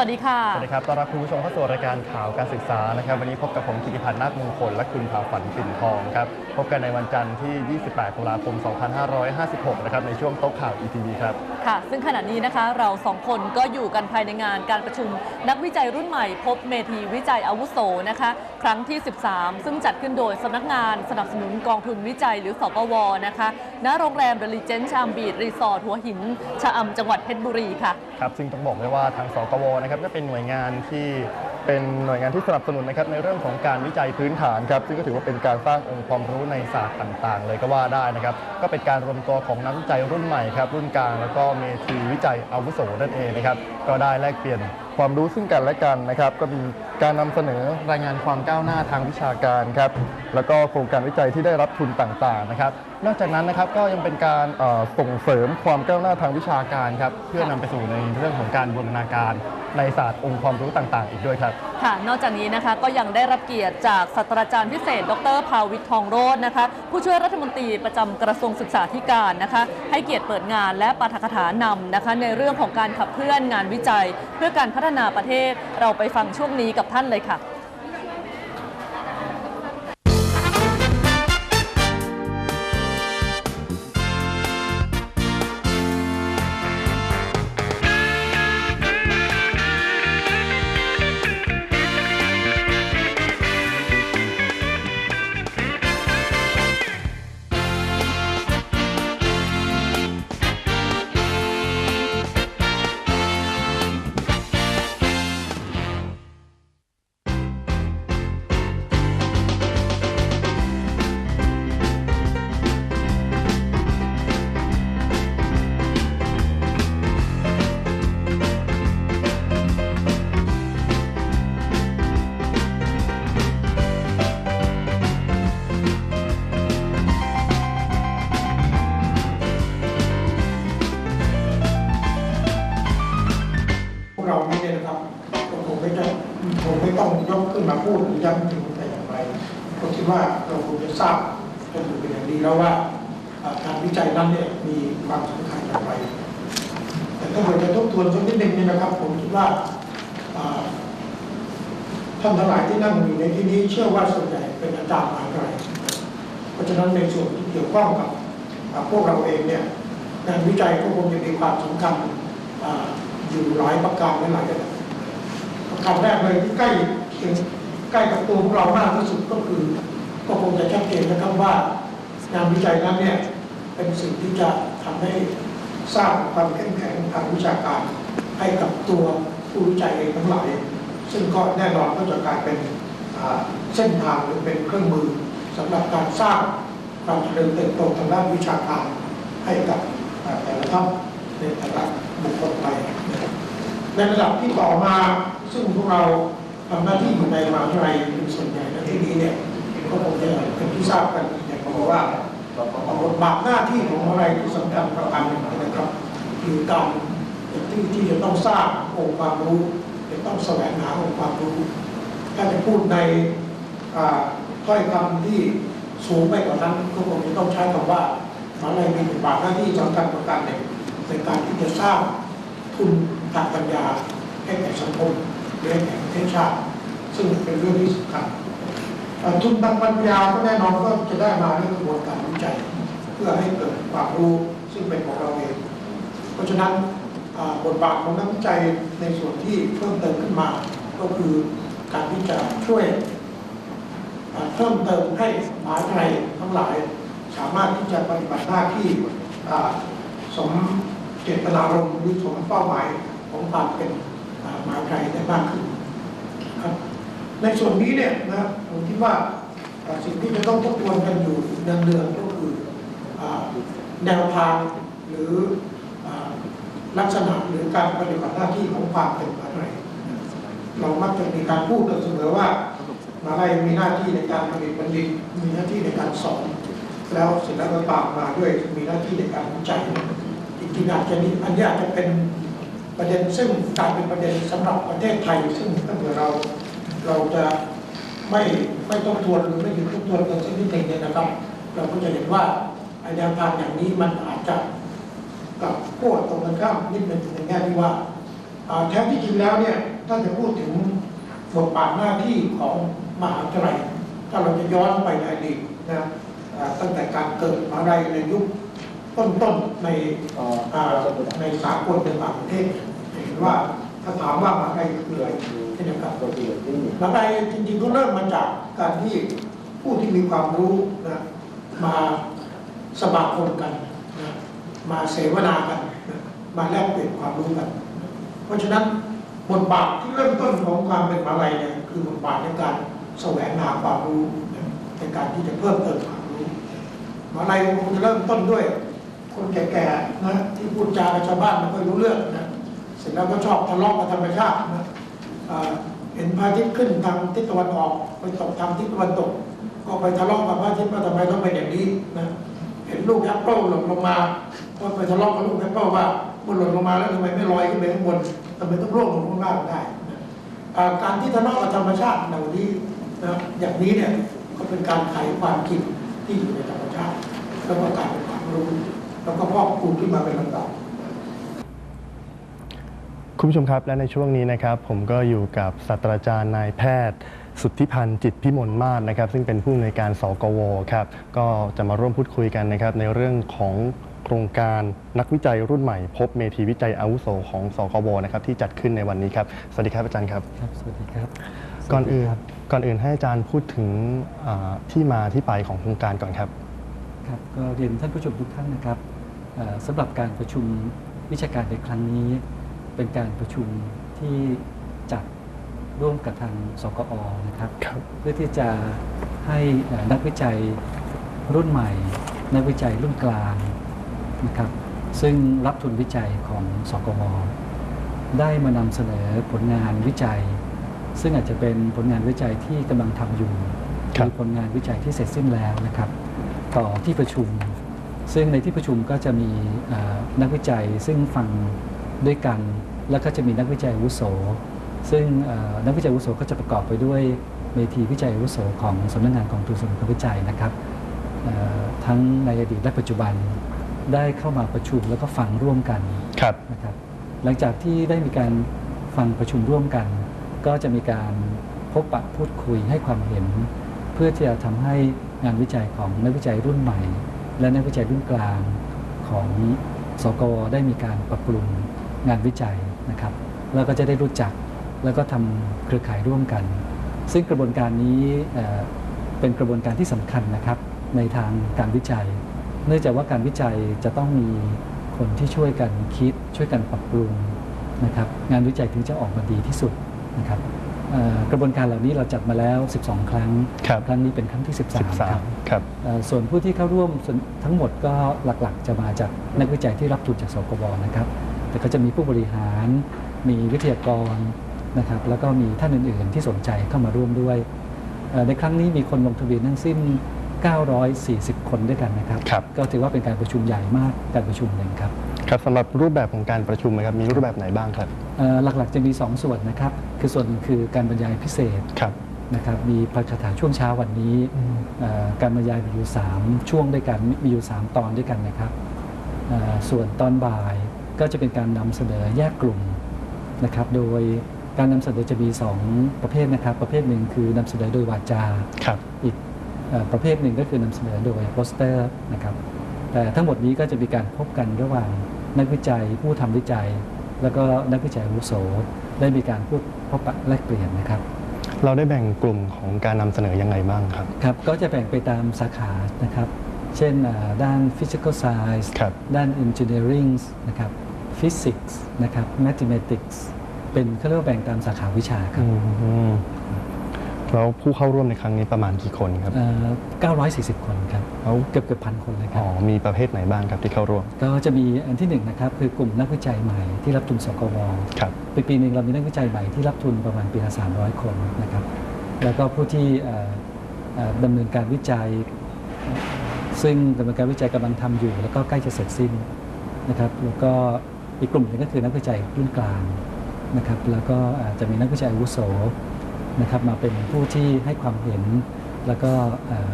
วัสดีค่ะ สวัสดีครับ ต้อนรับคุณผู้ชมเข้าสู่รายการข่าวการศึกษานะครับ วันนี้พบกับผมกิติพันธ์นาคมงคล และคุณภาฝันปิ่นทองครับ พบกันในวันจันทร์ที่ 28ตุลาคม 2556 นะครับ ในช่วงโต๊ะข่าว ETV ครับ ค่ะ ซึ่งขณะนี้นะคะเราสองคนก็อยู่กันภายในงานการประชุม นักวิจัยรุ่นใหม่ พบเมธีวิจัยอาวุโสนะคะ ครั้งที่ 13 ซึ่งจัดขึ้นโดยสำนักงานสนับสนุนกองทุนวิจัยหรือสปวนะคะ ณ โรงแรมเดลิเจนชามบีดรีสอร์ทหัวหินชะอำจังหวัดเพชรบุรีค่ะ ครับ ซึ่งต้องบอกเลยว่าทางสกวนะครับก็เป็นหน่วยงานที่เป็นหน่วยงานที่สนับสนุนนะครับในเรื่องของการวิจัยพื้นฐานครับซึ่งก็ถือว่าเป็นการสร้างองค์ความรู้ในศาสตร์ต่างๆ เลยก็ว่าได้นะครับก็เป็นการรวมตัวของนักวิจัยรุ่นใหม่ครับรุ่นกลางแล้วก็เมธีวิจัยอาวุโสนั่นเองนะครับก็ได้แลกเปลี่ยนความรู้ซึ่งกันและกันนะครับก็มี การนำเสนอรายงานความก้าวหน้าทางวิชาการครับแล้วก็โครงการวิจัยที่ได้รับทุนต่างๆนะครับ นอกจากนั้นนะครับก็ยังเป็นการส่งเสริมความก้าวหน้าทางวิชาการครับเพื่อนำไปสู่ในเรื่องของการบูรณาการในศาสตร์องค์ความรู้ต่างๆ อีกด้วยครับ ค่ะ นอกจากนี้นะคะก็ยังได้รับเกียรติจากศาสตราจารย์พิเศษ ดรภาวิททองโรจน์นะคะ ผู้ช่วยรัฐมนตรีประจำกระทรวงศึกษาธิการนะคะ ให้เกียรติเปิดงานและปาฐกถานำนะคะ ในเรื่องของการขับเคลื่อนงานวิจัย เพื่อการพัฒนาประเทศเราไปฟังช่วงนี้กับท่านเลยค่ะ เนี่ยมีความสำคัญอย่างไรแต่ถ้าเราจะทบทวนสักนิดหนึ่งเนี่ยนะครับ ผมคิดว่าท่านทั้งหลายที่นั่งอยู่ในที่นี้เชื่อว่าส่วนใหญ่เป็นอาจารย์มหาวิทยาลัยเพราะฉะนั้นในส่วนที่เกี่ยวข้องกับพวกเราเองเนี่ยงานวิจัยก็คงจะมีความสำคัญออยู่หลายประการหลายระดับประการแรกเลยที่ใกล้เคียงใกล้กับตัวพวกเรามากที่สุดก็คือ ก็คงจะชัดเจนนะครับว่างานวิจัยนั้นเนี่ย เป็นสิ่งที่จะทำให้สร้างความเข้มแข็งทางวิชาการ ให้กับตัวผู้วิจัยเองทั้งหลาย ซึ่งก็แน่นอนก็จะกลายเป็นเส้นทางหรือเป็นเครื่องมือสำหรับการสร้างความเจริญเติบโตทางด้านวิชาการให้กับแต่ละท่านในแต่ละบุคคลไป ในระดับที่ต่อมาซึ่งพวกเราทำหน้าที่อยู่ในมหาวิทยาลัยเป็นส่วนใหญ่ในที่นี้เนี่ยก็คงจะเป็นที่ทราบกันอย่างบอกว่า บทบาทหน้าที่ของมหาวิทยาลัยที่สำคัญประการหนึ่งนะครับคือการที่ที่จะต้องสร้างองค์ความรู้จะต้องแสวงหาองค์ความรู้ ถ้าจะพูดในถ้อยคำที่สูงไปกว่านั้นก็คงจะต้องใช้คำว่ามหาวิทยาลัยมีบทบาทหน้าที่สำคัญประการหนึ่งในการที่จะสร้างทุนทางปัญญาให้แก่สังคมและให้แก่ประเทศชาติ ซึ่งเป็นเรื่องที่สำคัญ ทุนทางปัญญาก็แน่นอนก็จะได้มาด้วยกระบวนการวิจัย เพื่อให้เกิดความรู้ซึ่งเป็นของเราเอง เพราะฉะนั้นบทบาทของนักวิจัยในส่วนที่เพิ่มเติมขึ้นมา ก็คือการที่จะช่วยเพิ่มเติมให้มหาวิทยาลัยทั้งหลาย สามารถที่จะปฏิบัติหน้าที่สมเจตนารมณ์หรือสมเป้าหมายของความเป็นมหาวิทยาลัยได้มากขึ้น ในส่วนนี้เนี่ยนะผมคิดว่าสิ่งที่จะต้องทบทวนกันอยู่เนืองๆก็คือแนวทางหรืออลักษณะหรือการปฏิบัติหน้าที่ของความเป็นมหาวิทยาลัยเรามักจะมีการพูดกันเสมอว่ามหาวิทยาลัยมีหน้าที่ในการผลิตบัณฑิตมีหน้าที่ในการสอนแล้วเสร็จแล้วก็ตามมาด้วยมีหน้าที่ในการวิจัยจริงๆอาจจะนี่อันนี้อาจจะเป็นประเด็นซึ่งกลายเป็นประเด็นสำหรับประเทศไทย ซึ่งถ้าเกิดเรา เราจะไม่ไม่ต้องทวนหรือไม่หยุดทบทวนกันสักนิดหนึ่งเนี่ยนะครับ เราก็จะเห็นว่าไอแนวทางอย่างนี้มันอาจจะกับพวกตรงกันข้ามนิดหนึ่งในแง่ที่ว่าแท้ที่จริงแล้วเนี่ยถ้าจะพูดถึงบทบาทหน้าที่ของมหาวิทยาลัยถ้าเราจะย้อนไปในอดีตนะตั้งแต่การเกิดมหาวิทยาลัยในยุคต้นๆในในสากลในต่างประเทศเห็นว่า ถาถามว่ามาวิทยาลัยคืออะไรใช่ไหมครับมหาวิทยาลัยจริงๆก็เริ่มมาจากการที่ผู้ที่มีความรู้นะมาสมาคมกันนะมาเสวนากันนะมาแลกเปลี่ยนความรู้กัน เพราะฉะนั้นบทบาทที่เริ่มต้นของความเป็นมาลัยเนี่ยคือบทบาทในการแสวงหาความรู้ในการที่จะเพิ่มเติมความรู้มาลัยคงจะเริ่มต้นด้วย คนแก่ๆนะที่พูดจากับชาวบ้านไม่ค่อยรู้เรื่องนะ เสร็จแล้วก็ชอบทะเลาะกับธรรมชาตินะเห็นพระอาทิตย์ขึ้นทางทิศตะวันออกไปตกทางทิศตะวันตก ก็ไปทะเลาะกับพระอาทิตย์ว่าทำไมต้องเป็นอย่างนี้นะเห็นลูกแอปเปิลหล่นลงมาก็ไปทะเลาะกับลูกแอปเปิลว่ามันหล่นลงมาแล้วทำไมไม่ลอยขึ้นไปข้างบนทำไมต้องร่วงลงข้างล่างได้การที่ทะเลาะกับธรรมชาติเหล่านี้นะอย่างนี้เนี่ยก็เป็นการไขความคิดที่อยู่ในธรรมชาติ แล้วก็กลายเป็นความรู้แล้วก็พอกคูณขึ้นมาเป็นลำดับ คุณผู้ชมครับและในช่วงนี้นะครับผมก็อยู่กับศาสตราจารย์นายแพทย์ สุทธิพันธ์จิตพิมลมาศนะครับ ซึ่งเป็นผู้อำนวยการสกวครับก็จะมาร่วมพูดคุยกันนะครับ ในเรื่องของโครงการนักวิจัยรุ่นใหม่ พบเมธีวิจัยอาวุโสของสกวนะครับที่จัดขึ้นในวันนี้ครับสวัสดีครับอาจารย์ครับ ครับ สวัสดีครับ ก่อนอื่นสวัสดีครับก่อนอื่นให้อาจารย์พูดถึงอ่าที่มาที่ไปของโครงการก่อนครับ ครับก็เรียนท่านผู้ชมทุกท่านนะครับเอ่อสำหรับการประชุมวิชาการในครั้งนี้ เป็นการประชุมที่จัดร่วมกับทางสกอนะครับครับเพื่อที่จะให้เอ่อนักวิจัยรุ่นใหม่ นักวิจัยรุ่นกลางนะครับซึ่งรับทุนวิจัยของสกวได้มานำเสนอผลงานวิจัย ซึ่งอาจจะเป็นผลงานวิจัยที่กำลังทำอยู่ครับมีผลงานวิจัยที่เสร็จสิ้นแล้วนะครับ ต่อที่ประชุม ซึ่งในที่ประชุมก็จะมีเอ่อนักวิจัยซึ่งฟัง ด้วยกัน แล้วก็จะมีนักวิจัยอาวุโส ซึ่งเอ่อนักวิจัยอาวุโสก็จะประกอบไปด้วยเวทีวิจัยอาวุโสของสำนักงานกองทุนสำนักงานวิจัยนะครับเอ่อทั้งในอดีตและปัจจุบันได้เข้ามาประชุมแล้วก็ฟังร่วมกันครับนะครับ หลังจากที่ได้มีการฟังประชุมร่วมกัน ก็จะมีการพบปะพูดคุยให้ความเห็น เพื่อที่จะทำให้งานวิจัยของนักวิจัยรุ่นใหม่ และนักวิจัยรุ่นกลางของสกวได้มีการปรับปรุง งานวิจัยนะครับ แล้วก็จะได้รู้จักแล้วก็ทำเครือข่ายร่วมกัน ซึ่งกระบวนการนี้เอ่อเป็นกระบวนการที่สำคัญนะครับ ในทางการวิจัย เนื่องจากว่าการวิจัยจะต้องมีคนที่ช่วยกันคิด ช่วยกันปรับปรุงนะครับ งานวิจัยถึงจะออกมาดีที่สุดนะครับเอ่อกระบวนการเหล่านี้เราจัดมาแล้ว 12 ครั้งครับครั้งนี้เป็นครั้งที่ 13 ครับ13ครับเอ่อส่วนผู้ที่เข้าร่วมส่วนทั้งหมดก็หลักๆ จะมาจากนักวิจัยที่รับทุนจากสกวนะครับ แต่ก็จะมีผู้บริหาร มีวิทยากรนะครับแล้วก็มีท่านอื่น ๆ ที่สนใจเข้ามาร่วมด้วยเอ่อในครั้งนี้มีคนลงทะเบียนทั้งสิ้น 940 คนด้วยกันนะครับครับก็ถือว่าเป็นการประชุมใหญ่มากการประชุมหนึ่งครับครับสำหรับรูปแบบของการประชุมนะครับมีรูปแบบไหนบ้างครับเอ่อหลักๆจะมี 2 ส่วนนะครับ คือส่วนหนึ่งคือการบรรยายพิเศษครับนะครับมีพระคาถาช่วงเช้าวันนี้เอ่อการบรรยายมีอยู่ 3 ช่วงด้วยกันมีอยู่ 3 ตอนด้วยกันนะครับเอ่อส่วนตอนบ่าย ก็จะเป็นการนำเสนอแยกกลุ่มนะครับ โดยการนำเสนอจะมี 2 ประเภทนะครับ ประเภทหนึ่งคือนำเสนอโดยวาจาครับอีกเอ่อประเภทหนึ่งก็คือนำเสนอโดยโปสเตอร์นะครับ แต่ทั้งหมดนี้ก็จะมีการพบกันระหว่างนักวิจัยผู้ทำวิจัย แล้วก็นักวิจัยอาวุโสได้มีการพูดพบปะแลกเปลี่ยนนะครับ เราได้แบ่งกลุ่มของการนำเสนอยังไงบ้างครับครับ ก็จะแบ่งไปตามสาขานะครับ เช่นอ่าด้าน physical science ครับด้าน engineering นะครับ physics นะครับ mathematics เป็นเขาเรียกว่าแบ่งตามสาขาวิชาครับอืมแล้วผู้เข้าร่วมในครั้งนี้ประมาณกี่คนครับเอ่อ940 คนครับแล้วเกือบเกือบพันคนเลยครัอ๋บอมีประเภทไหนบ้างครับที่เข้าร่วม ก็จะมีอันที่หนึ่งนะครับ คือกลุ่มนักวิจัยใหม่ที่รับทุนสกวครับปีปีหนึ่งเรามีนักวิจัยใหม่ที่รับทุนประมาณปีละ300 คนนะครับ แล้วก็ผู้ที่เอ่อเอ่อดำเนินการวิจัย ซึ่งดำเนินการวิจัยกำลังทำอยู่ แล้วก็ใกล้จะเสร็จสิ้นนะครับ แล้วก็ อีกกลุ่มหนึ่งก็คือนักวิจัยรุ่นกลางนะครับแล้วก็อาจจะมีนักวิจัยอาวุโสนะครับมาเป็นผู้ที่ให้ความเห็นแล้วก็เอ่อ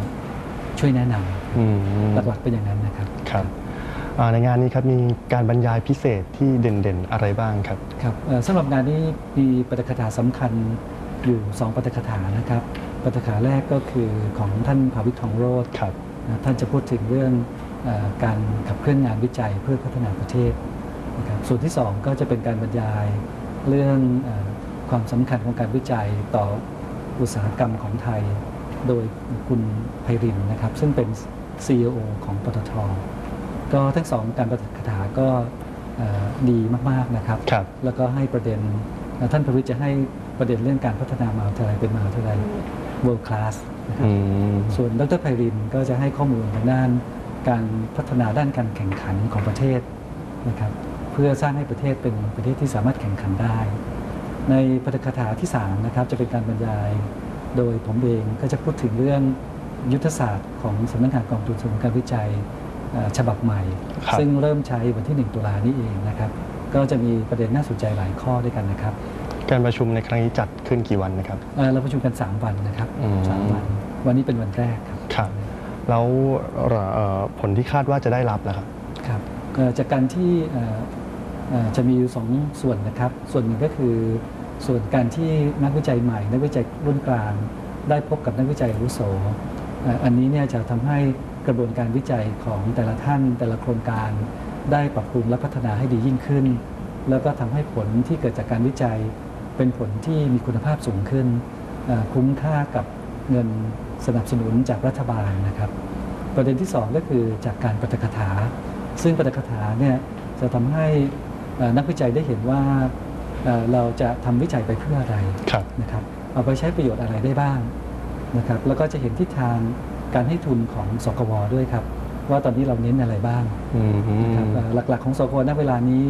ช่วยแนะนำอืมหลักๆเป็นอย่างนั้นนะครับครับอ่าในงานนี้ครับมีการบรรยายพิเศษที่เด่นๆอะไรบ้างครับครับเอ่อสำหรับงานนี้มีปาฐกถาสำคัญอยู่2ปาฐกถานะครับปาฐกถาแรกก็คือของท่านภาวิทย์ทองโรธครับนะท่านจะพูดถึงเรื่องเออการขับเคลื่อนงานวิจัยเพื่อพัฒนาประเทศนะครับ ส่วนที่ 2 ก็จะเป็นการบรรยายเรื่องเออความสำคัญของการวิจัยต่ออุตสาหกรรมของไทย โดยคุณไพรินนะครับ ซึ่งเป็น CEO ของปตท ก็ทั้งสองการประคาถาก็เอ่อดีมาก ๆ นะครับครับแล้วก็ให้ประเด็น ท่านพระวิทย์จะให้ประเด็นเรื่องการพัฒนามหาวิทยาลัยเป็นมหาวิทยาลัย world class นะครับอืมส่วนดรไพรินก็จะให้ข้อมูลทางด้านการพัฒนาด้านการแข่งขันของประเทศนะครับเพื่อสร้างให้ประเทศเป็นประเทศที่สามารถแข่งขันได้ ในปาฐกถาที่3นะครับจะเป็นการบรรยาย โดยผมเองก็จะพูดถึงเรื่องยุทธศาสตร์ของสำนักงานกองทุนสำนักการวิจัยเอ่อฉบับใหม่ครับซึ่งเริ่มใช้วันที่ 1 ตุลานี้เองนะครับ ก็จะมีประเด็นน่าสนใจหลายข้อด้วยกันนะครับ การประชุมในครั้งนี้จัดขึ้นกี่วันนะครับเอ่อเราประชุมกัน 3 วันนะครับอืมสามวัน วันนี้เป็นวันแรกครับครับ แล้วเอ่อผลที่คาดว่าจะได้รับล่ะครับครับเอ่อจากการที่เอ่อเอ่อ จะมีอยู่สองส่วนนะครับ ส่วนหนึ่งก็คือส่วนการที่นักวิจัยใหม่ นักวิจัยรุ่นกลาง ได้พบกับนักวิจัยอาวุโสอันนี้เนี่ยจะทำให้กระบวนการวิจัยของแต่ละท่านแต่ละโครงการ ได้ปรับปรุงและพัฒนาให้ดียิ่งขึ้น แล้วก็ทำให้ผลที่เกิดจากการวิจัย เป็นผลที่มีคุณภาพสูงขึ้น คุ้มค่ากับเงินสนับสนุนจากรัฐบาลนะครับ ประเด็นที่ 2 ก็คือจากการปาฐกถา ซึ่งปาฐกถาเนี่ยจะทำให้ นักวิจัยได้เห็นว่าเอ่อเราจะทำวิจัยไปเพื่ออะไรครับนะครับเอาไปใช้ประโยชน์อะไรได้บ้างนะครับแล้วก็จะเห็นทิศทางการให้ทุนของสกวด้วยครับ ว่าตอนนี้เราเน้นอะไรบ้างอืมนะครับเอ่อหลักๆของสกวณเวลานี้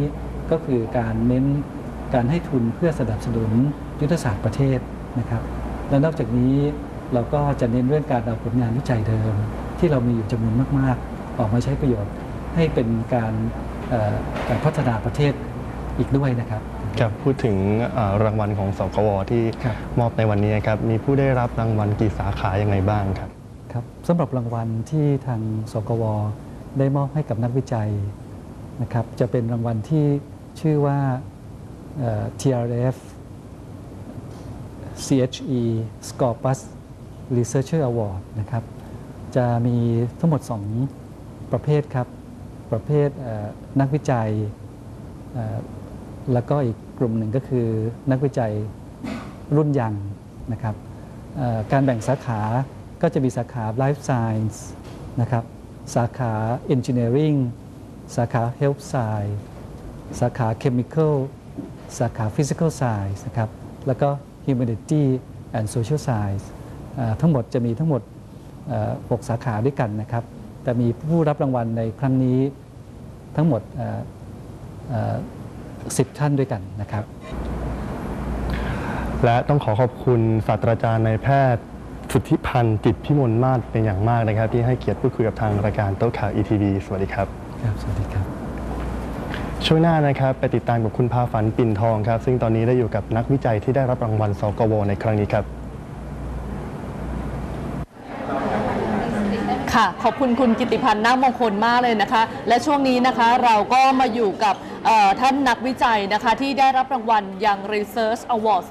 ก็คือการเน้นการให้ทุนเพื่อสนับสนุนยุทธศาสตร์ประเทศนะครับ และนอกจากนี้เราก็จะเน้นเรื่องการเอาผลงานวิจัยเดิม ที่เรามีอยู่จำนวนมาก ๆ ออกมาใช้ประโยชน์ ให้เป็นการเอ่อ การพัฒนาประเทศอีกด้วยนะครับครับพูดถึงเอ่อรางวัลของสกวที่ครับมอบในวันนี้ครับมีผู้ได้รับรางวัลกี่สาขายังไงบ้างครับครับสำหรับรางวัลที่ทางสกวได้มอบให้กับนักวิจัยนะครับจะเป็นรางวัลที่ชื่อว่าเอ่อ TRF CHE Scopus Researcher Award นะครับจะมีทั้งหมด 2 ประเภทครับ ประเภทนักวิจัย แล้วก็อีกกลุ่มหนึ่งก็คือนักวิจัยรุ่นยังนะครับการแบ่งสาขาก็จะมีสาขา Life Science นะครับสาขา Engineering สาขา Health Science สาขา Chemical สาขา Physical Science นะครับแล้วก็ Humanity and Social Science ทั้งหมดจะมีทั้งหมด 6 สาขาด้วยกันนะครับ แต่มีผู้รับรางวัลในครั้งนี้ทั้งหมดเอ่อเอ่อ10ท่านด้วยกันนะครับ และต้องขอขอบคุณศาสตราจารย์นายแพทย์สุทธิพันธ์จิตพิมลมาศเป็นอย่างมากนะครับ ที่ให้เกียรติพูดคุยกับทางรายการโต๊ะข่าว ETV สวัสดีครับครับ สวัสดีครับ ช่วงหน้านะครับ ไปติดตามกับคุณพาฝันปิ่นทองครับ ซึ่งตอนนี้ได้อยู่กับนักวิจัยที่ได้รับรางวัลสกวในครั้งนี้ครับ ค่ะ ขอบคุณคุณกิติพันธ์นาคมงคลมากเลยนะคะ และช่วงนี้นะคะเราก็มาอยู่กับ ท่านนักวิจัยนะคะที่ได้รับรางวัลยัง Research Award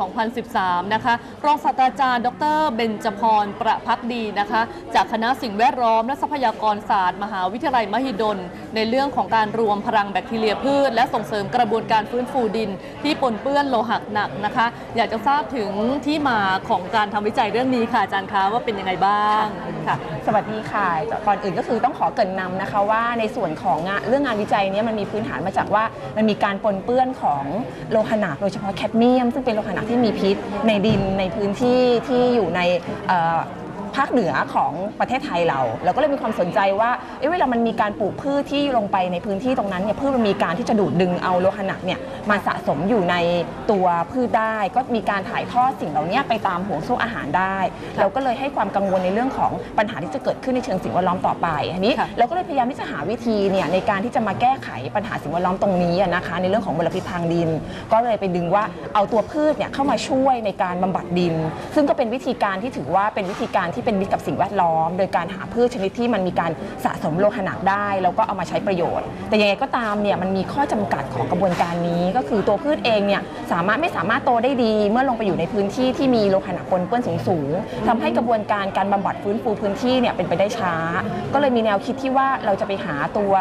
2013 นะคะรองศาสตราจารย์ ดรเบญจพรประพักดีนะคะจากคณะสิ่งแวดล้อม และทรัพยากรศาสตร์ มหาวิทยาลัยมหิดล ในเรื่องของการรวมพลังแบคทีเรียพืช และส่งเสริมกระบวนการฟื้นฟูดิน ที่ปนเปื้อนโลหะหนักนะคะ อยากจะทราบถึงที่มาของการทำวิจัยเรื่องนี้ค่ะอาจารย์คะว่าเป็นยังไงบ้างค่ะสวัสดีค่ะก่อนอื่นก็คือต้องขอเกรินนำนะคะว่าในส่วนของเรื่องงานวิจัยนี้มันมีพื้นฐานมาจากว่ามันมีการปนเปื้อนของโลหะหนักโดยเฉพาะแคดเมียม ซึ่งเป็นโลหะหนักที่มีพิษในดินในพื้นที่ที่อยู่ใน ภาคเหนือของประเทศไทยเราเราก็เลยมีความสนใจว่าเอ๊ะเวลามันมีการปลูกพืชที่ลงไปในพื้นที่ตรงนั้นเนี่ยพืชมันมีการที่จะดูดดึงเอาโลหะหนักเนี่ยมาสะสมอยู่ในตัวพืชได้ ก็มีการถ่ายทอดสิ่งเหล่านี้ไปตามห่วงโซ่อาหารได้ เราก็เลยให้ความกังวลในเรื่องของปัญหาที่จะเกิดขึ้นในเชิงสิ่งแวดล้อมต่อไปอันนี้ค่ะเราก็เลยพยายามที่จะหาวิธีเนี่ยในการที่จะมาแก้ไขปัญหาสิ่งแวดล้อมตรงนี้อะนะคะ ในเรื่องของมลพิษทางดิน ก็เลยไปดึงว่าเอาตัวพืชเนี่ยเข้ามาช่วยในการบำบัดดิน ซึ่งก็เป็นวิธีการที่ถือว่าเป็นวิธีการที่เป็นมิตรกับสิ่งแวดล้อม โดยการหาพืชชนิดที่มันมีการสะสมโลหะหนักได้ แล้วก็เอามาใช้ประโยชน์ แต่ยังไงก็ตามเนี่ยมันมีข้อจำกัดของกระบวนการนี้ ก็คือตัวพืชเองเนี่ยสามารถไม่สามารถโตได้ดี เมื่อลงไปอยู่ในพื้นที่ที่มีโลหะหนักปนเปื้อนสูงๆทำให้กระบวนการการบำบัดฟื้นฟูพื้นที่เนี่ยเป็นไปได้ช้า ก็เลยมีแนวคิดที่ว่าเราจะไปหาตัว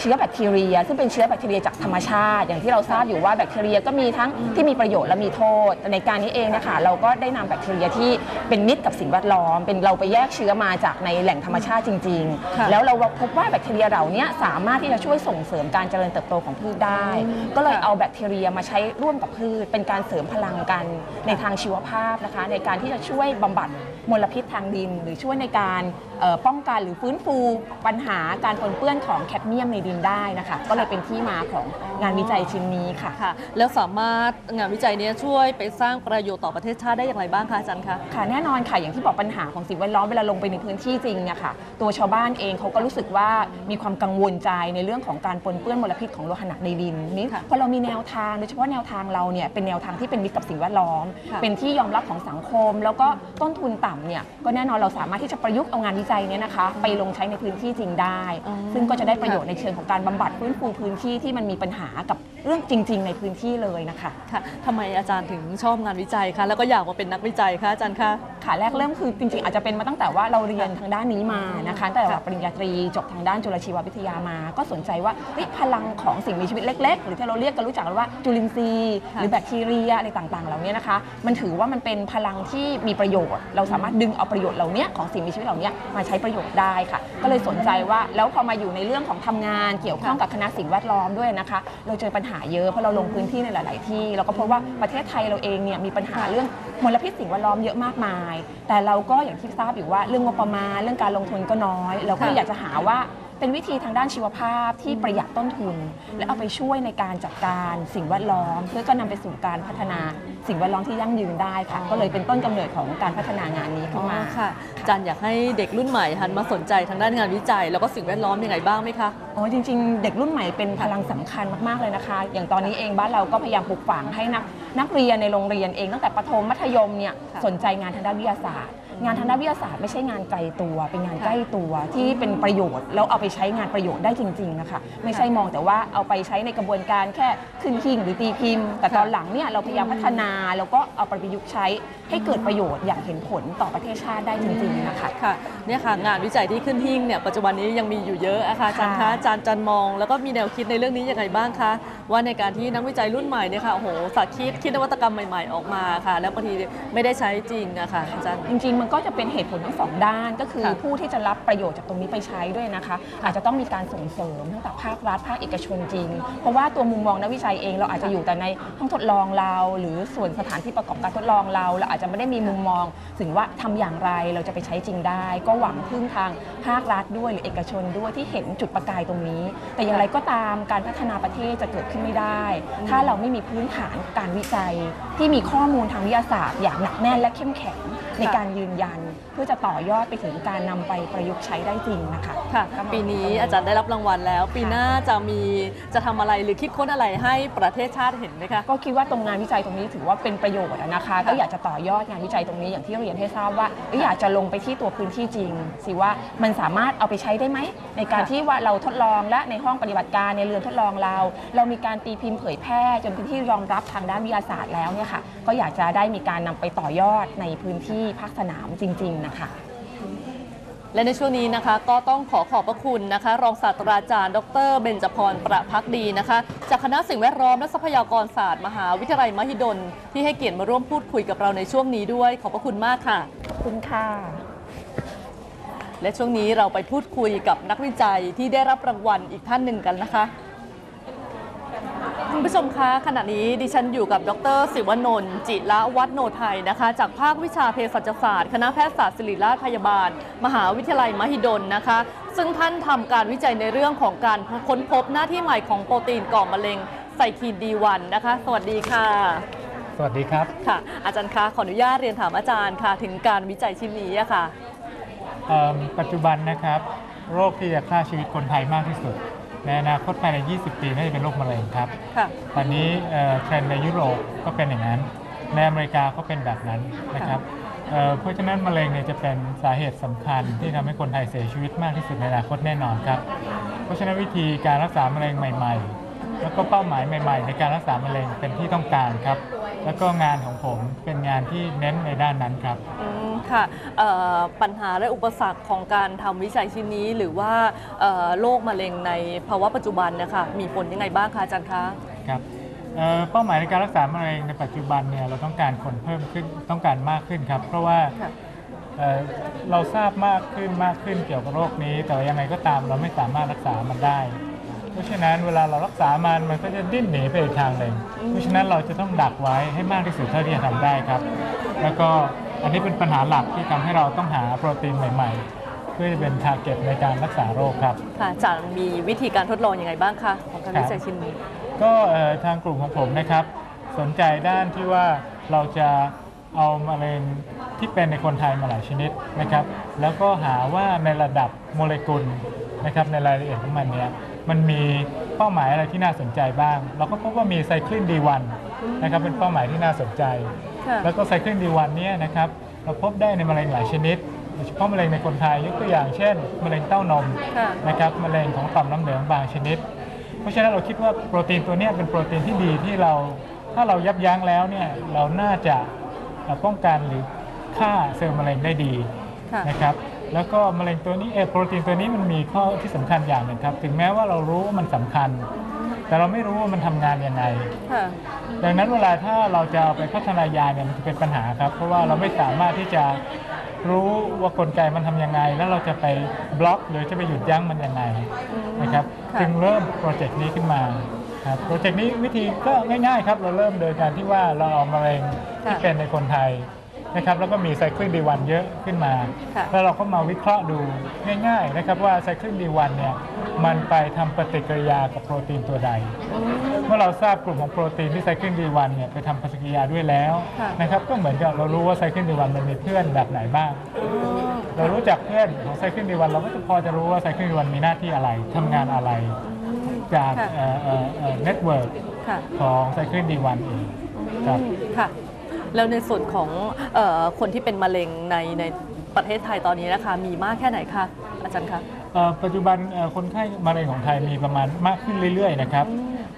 เชื้อแบคทีเรีย ซึ่งเป็นเชื้อแบคทีเรียจากธรรมชาติ อย่างที่เราทราบอยู่ว่าแบคทีเรียก็มีทั้งที่มีประโยชน์และมีโทษแต่ในการนี้เองนะคะเราก็ได้นำแบคทีเรียที่เป็นมิตรกับสิ่งแวดล้อม เป็นเราไปแยกเชื้อมาจากในแหล่งธรรมชาติจริงค่ะๆแล้วเราพบว่าแบคทีเรียเหล่านี้สามารถที่จะช่วยส่งเสริมการเจริญเติบโตของพืชได้ ก็เลยเอาแบคทีเรียมาใช้ร่วมกับพืช เป็นการเสริมพลังกันในทางชีวภาพนะคะ ในการที่จะช่วยบำบัดมลพิษทางดิน หรือช่วยในการเอ่อป้องกันหรือฟื้นฟูปัญหาการปนเปื้อนของแคดเมียมในดินได้นะคะ ก็เลยเป็นที่มาของงานวิจัยชิ้นนี้ค่ะ ค่ะ แล้วสามารถงานวิจัยเนี้ช่วยไปสร้างประโยชน์ต่อประเทศชาติได้อย่างไรบ้างคะอาจารย์คะ ค่ะแน่นอนค่ะอย่างที่บอกปัญหาของสิ่งแวดล้อมเวลาลงไปในพื้นที่จริงเนี่ยค่ะตัวชาวบ้านเองเขาก็รู้สึกว่ามีความกังวลใจในเรื่องของการปนเปื้อนมลพิษของโลหะหนักในดินนี่ค่ะพอเรามีแนวทางโดยเฉพาะแนวทางเราเนี่ยเป็นแนวทางที่เป็นมิตรกับสิ่งแวดล้อม ค่ะ เป็นที่ยอมรับของสังคม แล้วก็ต้นทุนต่ำเนี่ยก็แน่นอนเราสามารถที่จะประยุกต์เอางานวิจัยเนี่ยนะคะ ไปลงใช้ในพื้นที่จริงได้ อ๋อ ซึ่งก็จะได้ประโยชน์ในเชิงของการบำบัดฟื้นฟูพื้นที่ที่มันมีปัญหากับเรื่องจริง ๆ ในพื้นที่เลยนะคะค่ะทำไมอาจารย์ถึงชอบงานวิจัยคะแล้วก็อยากมาเป็นนักวิจัยคะอาจารย์คะค่ะแรกเริ่มคือจริง ๆ อาจจะเป็นมาตั้งแต่ว่าเราเรียนทางด้านนี้มานะคะแต่ระดับปริญญาตรีจบทางด้านจุลชีววิทยามา ก็สนใจว่าเฮ้ยพลังของสิ่งมีชีวิตเล็ก ๆ หรือที่เราเรียกกันรู้จักกันว่าจุลินทรีย์ค่ะหรือแบคทีเรียอะไรต่างๆเหล่านี้นะคะ มันถือว่ามันเป็นพลังที่มีประโยชน์ เราสามารถดึงเอาประโยชน์เหล่านี้ของสิ่งมีชีวิตเหล่านี้มาใช้ประโยชน์ได้ค่ะ ก็เลยสนใจว่าแล้วพอมาอยู่ในเรื่องของทำงานเกี่ยวข้องกับคณะสิ่งแวดล้อมด้วยนะคะ เราเจอปัญหาเยอะเพราะเราลงพื้นที่ในหลาย ๆ ที่เราก็พบว่าประเทศไทยเราเองเนี่ยมีปัญหาเรื่องมลพิษสิ่งแวดล้อมเยอะมากมาย แต่เราก็อย่างที่ทราบอยู่ว่าเรื่องงบประมาณเรื่องการลงทุนก็น้อย เราก็อยากจะหาว่า เป็นวิธีทางด้านชีวภาพที่ประหยัดต้นทุน และเอาไปช่วยในการจัดการสิ่งแวดล้อม เพื่อก็นำไปสู่การพัฒนาสิ่งแวดล้อมที่ยั่งยืนได้ค่ะ ก็เลยเป็นต้นกำเนิดของการพัฒนางานนี้ขึ้นมาอ๋อค่ะอาจารย์อยากให้เด็กรุ่นใหม่หันมาสนใจทางด้านงานวิจัย แล้วก็สิ่งแวดล้อมยังไงบ้างไหมคะโอ้ยจริง ๆ เด็กรุ่นใหม่เป็นพลังสำคัญมากๆเลยนะคะ อย่างตอนนี้เองบ้านเราก็พยายามปลูกฝังให้นักนักเรียนในโรงเรียนเองตั้งแต่ประถมมัธยมเนี่ยค่ะสนใจงานทางด้านวิทยาศาสตร์ งานทางด้านวิทยาศาสตร์ไม่ใช่งานไกลตัว เป็นงานใกล้ตัวที่เป็นประโยชน์ แล้วเอาไปใช้งานประโยชน์ได้จริงๆนะคะไม่ใช่มองแต่ว่าเอาไปใช้ในกระบวนการแค่ขึ้นหิ่งหรือตีพิมพ์ แต่ตอนหลังเนี่ยเราพยายามพัฒนาแล้วก็เอาไปประยุกต์ใช้ให้เกิดประโยชน์อย่างเห็นผลต่อประเทศชาติได้จริงๆนะคะค่ะเนี่ยค่ะงานวิจัยที่ขึ้นหิ้งเนี่ยปัจจุบันนี้ยังมีอยู่เยอะอะค่ะอาจารย์คะค่ะอาจารย์จันมอง แล้วก็มีแนวคิดในเรื่องนี้ยังไงบ้างคะว่าในการที่นักวิจัยรุ่นใหม่เนี่ยค่ะโอ้โหสักคิดคิดนวัตกรรมใหม่ ๆออกมาค่ะ แล้วบางทีไม่ได้ใช้จริงอะค่ะอาจารย์จริงๆมันก็จะเป็นเหตุผลทั้งสองด้านก็คือค่ะผู้ที่จะรับประโยชน์จากตรงนี้ไปใช้ด้วยนะคะ อาจจะต้องมีการส่งเสริมตั้งแต่ภาครัฐภาคเอกชนจริง เพราะว่าตัวมุมมองนักวิจัยเองเราอาจจะอยู่แต่ในห้องทดลองเรา หรือส่วนสถานที่ประกอบการทดลองเราเราอาจจะไม่ได้มีมุมมอง ถึงว่าทำอย่างไรเราจะไปใช้จริงได้ ก็หวังพึ่งทางภาครัฐด้วยหรือเอกชนด้วยที่เห็นจุดประกายตรงนี้ แต่อย่างไรก็ตามการพัฒนาประเทศจะเกิดขึ้นไม่ได้ ถ้าเราไม่มีพื้นฐานการวิจัย ที่มีข้อมูลทางวิทยาศาสตร์อย่างหนักแน่นและเข้มแข็ง ในการยืนยันเพื่อจะต่อยอดไปถึงการนำไปประยุกต์ใช้ได้จริงนะคะค่ะปีนี้อาจารย์ได้รับรางวัลแล้ว ปีหน้าจะมีจะทำอะไรหรือคิดค้นอะไรให้ประเทศชาติเห็นไหมคะ ก็คิดว่าตรงงานวิจัยตรงนี้ถือว่าเป็นประโยชน์อะนะคะ ก็อยากจะต่อยอดงานวิจัยตรงนี้อย่างที่เรียนให้ทราบว่าเอ้ยอยากจะลงไปที่ตัวพื้นที่จริง สิว่ามันสามารถเอาไปใช้ได้ไหม ในการค่ะ ที่ว่าเราทดลองและในห้องปฏิบัติการในเรือนทดลองเรา เรามีการตีพิมพ์เผยแพร่จนเป็นที่ยอมรับทางด้านวิทยาศาสตร์แล้วเนี่ยค่ะก็อยากจะได้มีการนำไปต่อยอดในพื้นที่ภาคสนามจริง ๆ นะคะ และในช่วงนี้นะคะก็ต้องขอขอบพระคุณนะคะ รองศาสตราจารย์ ดรเบญจพรประพักดีนะคะ จากคณะสิ่งแวดล้อมและทรัพยากรศาสตร์มหาวิทยาลัยมหิดล ที่ให้เกียรติมาร่วมพูดคุยกับเราในช่วงนี้ด้วย ขอบพระคุณมากค่ะขอบคุณค่ะ และช่วงนี้เราไปพูดคุยกับนักวิจัยที่ได้รับรางวัลอีกท่านหนึ่งกันนะคะ คุณผู้ชมคะขณะนี้ดิฉันอยู่กับดรศิวนนท์จิระวัฒโนไทยนะคะ จากภาควิชาเภสัชศาสตร์ คณะแพทยศาสตร์ศิริราชพยาบาล มหาวิทยาลัยมหิดลนะคะ ซึ่งท่านทำการวิจัยในเรื่องของการค้นพบหน้าที่ใหม่ของโปรตีนก่อมะเร็งไซคีนดีวันนะคะ สวัสดีค่ะ สวัสดีครับค่ะ อาจารย์คะขออนุญาตเรียนถามอาจารย์ค่ะ ถึงการวิจัยชิ้นนี้อะค่ะเอิ่มปัจจุบันนะครับ โรคที่จะฆ่าชีวิตคนไทยมากที่สุด ในอนาคตภายใน 20 ปีน่าจะเป็นโรคมะเร็งครับ ค่ะ ตอนนี้เอ่อเทรนด์ในยุโรปก็เป็นอย่างนั้น ในอเมริกาก็เป็นแบบนั้นนะครับคเอ่อเพราะฉะนั้นมะเร็งเนี่ยจะเป็นสาเหตุสำคัญที่ทำให้คนไทยเสียชีวิตมากที่สุดในอนาคตแน่นอนครับ เพราะฉะนั้นวิธีการรักษามะเร็งใหม่ ๆ แล้วก็เป้าหมายใหม่ ๆ ในการรักษามะเร็งเป็นที่ต้องการครับ แล้วก็งานของผมเป็นงานที่เน้นในด้านนั้นครับ อืม ค่ะเอ่อปัญหาและอุปสรรคของการทำวิจัยชิ้นนี้ หรือว่าเอ่อโรคมะเร็งในภาวะปัจจุบันนะคะมีผลยังไงบ้างคะอาจารย์คะครับเอ่อเป้าหมายในการรักษามะเร็งในปัจจุบันเนี่ยเราต้องการคนเพิ่มขึ้นต้องการมากขึ้นครับ เพราะว่าค่ะเอ่อเราทราบมากขึ้นมากขึ้นเกี่ยวกับโรคนี้ แต่ว่ายังไงก็ตามเราไม่สามารถรักษามันได้ เพราะฉะนั้นเวลาเรารักษามันมันก็จะดิ้นหนีไปอีกทางหนึ่งเพราะฉะนั้นเราจะต้องดักไว้ให้มากที่สุดเท่าที่จะทำได้ครับ แล้วก็ อันนี้เป็นปัญหาหลักที่ทำให้เราต้องหาโปรตีนใหม่ๆ เพื่อจะเป็นทาร์เก็ตในการรักษาโรคครับค่ะอาจารย์มีวิธีการทดลองยังไงบ้างคะของการวิจัยชิ้นนี้ ก็เอ่อทางกลุ่มของผมนะครับ สนใจด้านที่ว่าเราจะเอามะเร็งที่เป็นในคนไทยมาหลายชนิดนะครับ แล้วก็หาว่าในระดับโมเลกุลนะครับในรายละเอียดของมันเนี่ยมันมีเป้าหมายอะไรที่น่าสนใจบ้าง เราก็พบว่ามีไซคลินดีวันนะครับเป็นเป้าหมายที่น่าสนใจ ค่ะแล้วก็ไซคลินดีวันเนี่ยนะครับเราพบได้ในมะเร็งหลายชนิดโดยเฉพาะมะเร็งในคนไทยยกตัวอย่างเช่นมะเร็งเต้านมค่ะนะครับมะเร็งของต่อมน้ำเหลืองบางชนิด เพราะฉะนั้นเราคิดว่าโปรตีนตัวเนี้ยเป็นโปรตีนที่ดีที่เราถ้าเรายับยั้งแล้วเนี่ยเราน่าจะเอ่อป้องกันหรือฆ่าเซลล์มะเร็งได้ดีค่ะ นะครับแล้วก็มะเร็งตัวนี้เออโปรตีนตัวนี้มันมีข้อที่สำคัญอย่างหนึ่งครับถึงแม้ว่าเรารู้ว่ามันสำคัญ แต่เราไม่รู้ว่ามันทำงานยังไง ค่ะ ดังนั้นเวลาถ้าเราจะเอาไปพัฒนายาเนี่ยมันจะเป็นปัญหาครับ เพราะว่าเราไม่สามารถที่จะรู้ว่ากลไกมันทำยังไง แล้วเราจะไปบล็อก หรือจะไปหยุดยั้งมันยังไงนะครับค่ะ จึงเริ่มโปรเจกต์นี้ขึ้นมาครับโปรเจกต์นี้วิธีก็ง่ายๆครับ เราเริ่มโดยการที่ว่าเราเอามะเร็งที่เป็นในคนไทย นะครับแล้วก็มีไซคลินดีวันเยอะขึ้นมาค่ะแล้วเราก็มาวิเคราะห์ดูง่ายๆนะครับว่าไซคลินดีวันเนี่ยมันไปทำปฏิกิริยากับโปรตีนตัวใด เมื่อเราทราบกลุ่มของโปรตีนที่ไซคลินดีวันเนี่ยไปทำปฏิกิริยาด้วยแล้วค่ะนะครับก็เหมือนกับเรารู้ว่าไซคลินดีวันมันมีเพื่อนแบบไหนบ้าง เรารู้จักเพื่อนของไซคลินดีวันเราก็จะพอจะรู้ว่าไซคลินดีวันมีหน้าที่อะไรทำงานอะไร จากค่ะเน็ตเวิร์กค่ะของไซคลินดีวันเองครับค่ะ แล้วในส่วนของเออคนที่เป็นมะเร็งในในประเทศไทยตอนนี้นะคะมีมากแค่ไหนคะอาจารย์คะเอ่อปัจจุบันเอ่อคนไข้มะเร็งของไทยมีประมาณมากขึ้นเรื่อยๆนะครับ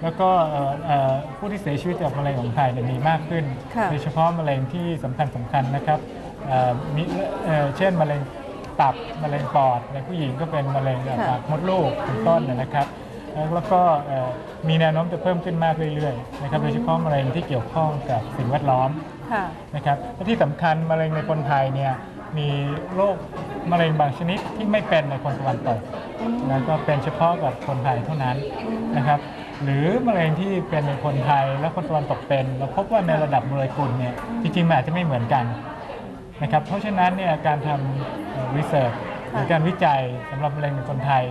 แล้วก็เอ่อเอ่อผู้ที่เสียชีวิตจากมะเร็งของไทยเนี่ยมีมากขึ้นค่ะโดยเฉพาะมะเร็งที่สำคัญสำคัญนะครับเอ่อมีเอ่อเช่นมะเร็งตับมะเร็งปอดในผู้หญิงก็เป็นมะเร็งปากมดลูกเป็นต้นเนยนะครับแล้วแล้วก็เอ่อมีแนวโน้มจะเพิ่มขึ้นมากเรื่อยๆนะครับโดยเฉพาะมะเร็งที่เกี่ยวข้องกับสิ่งแวดล้อมค่ะ นะครับและที่สำคัญมะเร็งในคนไทยเนี่ยมีโรคมะเร็งบางชนิดที่ไม่เป็นในคนตะวันตกแล้วก็เป็นเฉพาะกับคนไทยเท่านั้นนะครับหรือมะเร็งที่เป็นในคนไทยและคนตะวันตกเป็นเราพบว่าในระดับโมเลกุลเนี่ยจริงๆมันอาจจะไม่เหมือนกันนะครับเพราะฉะนั้นเนี่ยการทำวิจัยหรือการวิจัยสำหรับมะเร็งในคนไทย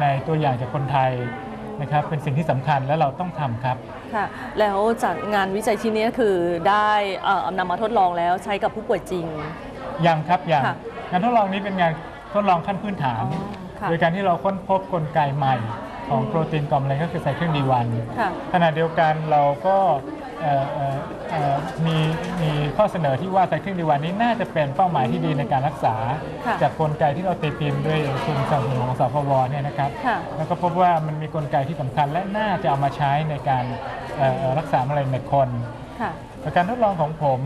ในตัวอย่างจากคนไทยนะครับเป็นสิ่งที่สำคัญและเราต้องทำครับค่ะแล้วจากงานวิจัยชิ้นนี้คือได้เอ่อนำมาทดลองแล้วใช้กับผู้ป่วยจริง ยังครับยังค่ะงานทดลองนี้เป็นงานทดลองขั้นพื้นฐาน อ๋อค่ะโดยการที่เราค้นพบกลไกใหม่ของโปรตีนกล่อมมะเร็งก็คือไซคลินดีวันค่ะขณะเดียวกันเราก็ เอ่อเอ่อเอ่อมีมีข้อเสนอที่ว่าไซคลินดีวันนี้น่าจะเป็นเป้าหมายที่ดีในการรักษาค่ะจากกลไกที่เราตีพิมพ์ด้วยทุนสนับสนุนของสพวเนี่ยนะครับค่ะแล้วก็พบว่ามันมีกลไกที่สำคัญและน่าจะเอามาใช้ในการเอ่อเอ่อรักษามะเร็งในคนค่ะแต่การทดลองของผม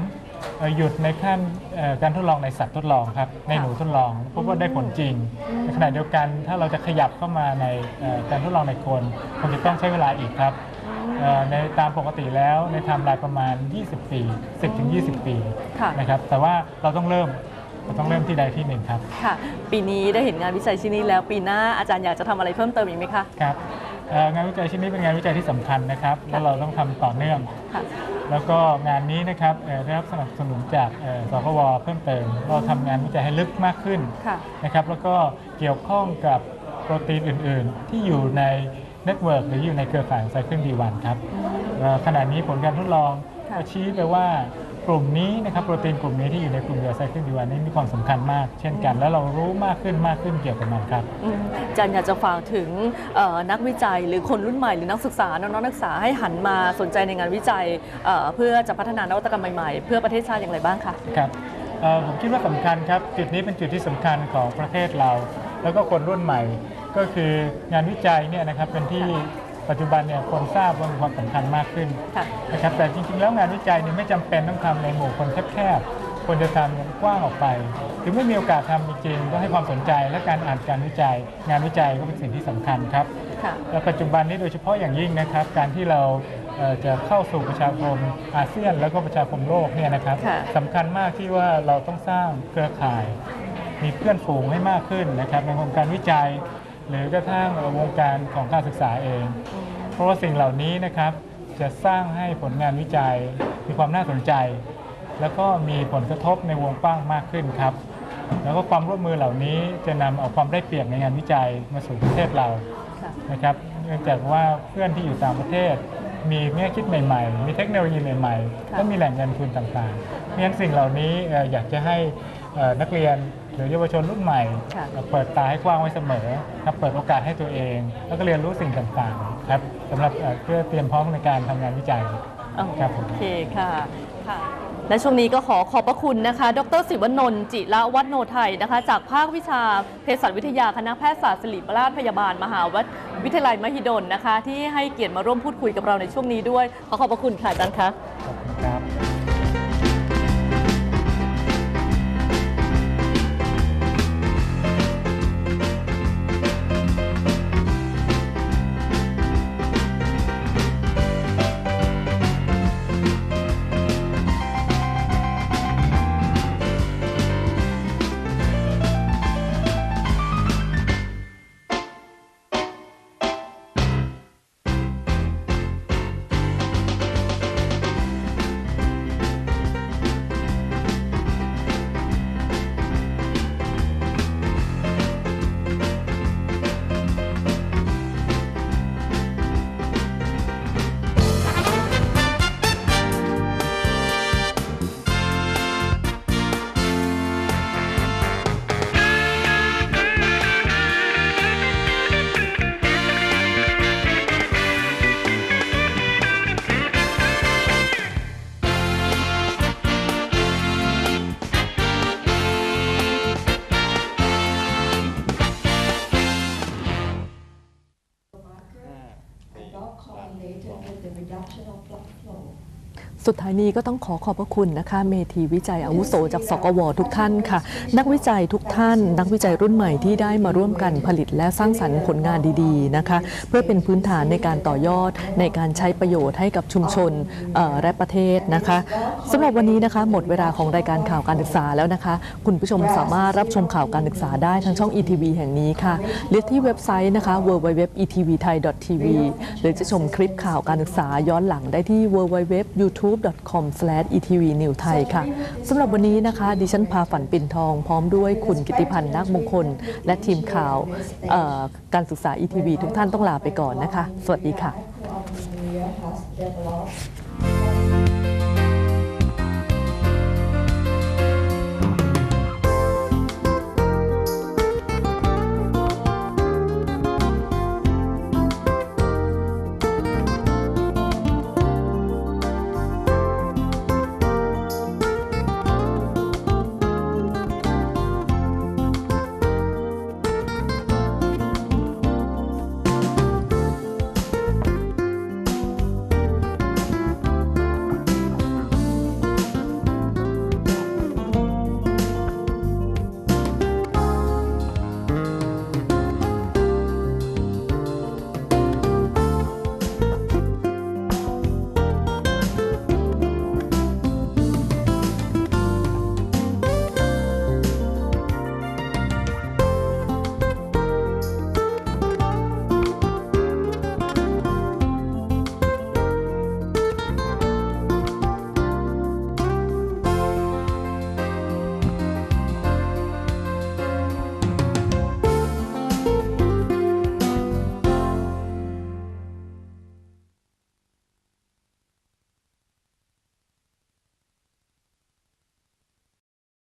เอ่อหยุดในขั้นเอ่อการทดลองในสัตว์ทดลองครับในหนูทดลองพบว่าได้ผลจริงในขณะเดียวกันถ้าเราจะขยับเข้ามาในเอ่อการทดลองในคนคงจะต้องใช้เวลาอีกครับเอ่อ ในตามปกติแล้วในไทม์ไลน์ประมาณ 20 ปี 10ถึง20 ปีค่ะนะครับแต่ว่าเราต้องเริ่มเราต้องเริ่มที่ใดที่หนึ่งครับค่ะ ปีนี้ได้เห็นงานวิจัยชิ้นนี้แล้วปีหน้าอาจารย์อยากจะทำอะไรเพิ่มเติมอีกไหมคะครับเอ่องานวิจัยชิ้นนี้เป็นงานวิจัยที่สำคัญนะครับ แล้วเราต้องทำต่อเนื่องค่ะแล้วก็งานนี้นะครับเอ่อได้รับสนับสนุนจากเอ่อสพวเพิ่มเติม เราทำงานวิจัยให้ลึกมากขึ้นค่ะนะครับ แล้วก็เกี่ยวข้องกับโปรตีนอื่น ๆ ที่อยู่ใน เน็ตเวิร์กหรืออยู่ในเครือข่ายของไซคลินดีวันครับเอ่อขณะนี้ผลการทดลองค่ะก็ชี้ไปว่ากลุ่มนี้นะครับโปรตีนกลุ่มนี้ที่อยู่ในกลุ่มเดียวไซคลินดีวันนี้มีความสำคัญมาก เช่นกัน แล้วเรารู้มากขึ้นมากขึ้นเกี่ยวกับมันครับอืมอาจารย์อยากจะฝากถึงเอ่อนักวิจัยหรือคนรุ่นใหม่หรือนักศึกษาน้องๆนักศึกษาให้หันมาสนใจในงานวิจัยเอ่อเพื่อจะพัฒนานวัตกรรมใหม่ๆ เพื่อประเทศชาติอย่างไรบ้างคะครับเอ่อผมคิดว่าสำคัญครับจุดนี้เป็นจุดที่สำคัญของประเทศเรา แล้วก็คนรุ่นใหม่ ก็คืองานวิจัยเนี่ยนะครับเป็นที่ปัจจุบันเนี่ยคนทราบว่ามีความสำคัญมากขึ้นค่ะ นะครับแต่จริงๆ แล้วงานวิจัยเนี่ยไม่จำเป็นต้องทำในหมู่คนแคบๆควรจะทำกว้างออกไปถึงไม่มีโอกาสทำจริงๆก็ให้ความสนใจและการอ่านการวิจัย งานวิจัยก็เป็นสิ่งที่สำคัญครับ ค่ะ และปัจจุบันนี้โดยเฉพาะอย่างยิ่งนะครับ การที่เราเอ่อจะเข้าสู่ประชาคมอาเซียน แล้วก็ประชาคมโลกเนี่ยนะครับค่ะ สำคัญมากที่ว่าเราต้องสร้างเครือข่าย มีเพื่อนฝูงให้มากขึ้นนะครับในวงการวิจัย หรือกระทั่งวงการของการศึกษาเอง เพราะว่าสิ่งเหล่านี้นะครับจะสร้างให้ผลงานวิจัยมีความน่าสนใจ แล้วก็มีผลกระทบในวงกว้างมากขึ้นครับ แล้วก็ความร่วมมือเหล่านี้จะนำเอาความได้เปรียบในงานวิจัยมาสู่ประเทศเราค่ะนะครับเนื่องจากว่าเพื่อนที่อยู่ต่างประเทศ มีแง่คิดใหม่ๆ มีเทคโนโลยีใหม่ๆและมีแหล่งเงินทุนต่างๆเพราะฉะนั้นสิ่งเหล่านี้เอ่ออยากจะให้เอ่อ นักเรียนหรือเยาวชนรุ่นใหม่ค่ะเปิดตาให้กว้างไว้เสมอครับเปิดโอกาสให้ตัวเอง แล้วก็เรียนรู้สิ่งต่างๆครับสำหรับเอ่อเพื่อเตรียมพร้อมในการทำงานวิจัยครับผมโอเคค่ะค่ะ และช่วงนี้ก็ขอขอบพระคุณนะคะ ดรศิวนนท์จิระวัฒโนไทยนะคะ จากภาควิชาเภสัชวิทยาคณะแพทยศาสตร์ศิริราชพยาบาลมหาวิทยาลัยมหิดลนะคะ ที่ให้เกียรติมาร่วมพูดคุยกับเราในช่วงนี้ด้วย ขอขอบพระคุณค่ะอาจารย์คะายนี้ก็ต้องขอขอบพระคุณนะคะ เมธีวิจัยอาวุโสจากสกวทุกท่านค่ะ นักวิจัยทุกท่าน นักวิจัยรุ่นใหม่ที่ได้มาร่วมกันผลิตและสร้างสรรค์ผลงานดีๆนะคะ เพื่อเป็นพื้นฐานในการต่อยอดในการใช้ประโยชน์ให้กับชุมชนและประเทศนะคะสำหรับวันนี้นะคะหมดเวลาของรายการข่าวการศึกษาแล้วนะคะ คุณผู้ชมสามารถรับชมข่าวการศึกษาได้ทางช่อง ETV แห่งนี้ค่ะหรือที่เว็บไซต์นะคะ www.etvthai.tv หรือจะชมคลิปข่าวการศึกษาย้อนหลังได้ที่ www.youtube.com/etvnewthai ค่ะสำหรับวันนี้นะคะ ดิฉันพาฝันปิ่นทองพร้อมด้วยคุณกิติพันธ์นาคมงคล และทีมข่าวเอ่อการศึกษา ETV ทุกท่านต้องลาไปก่อนนะคะ สวัสดีค่ะ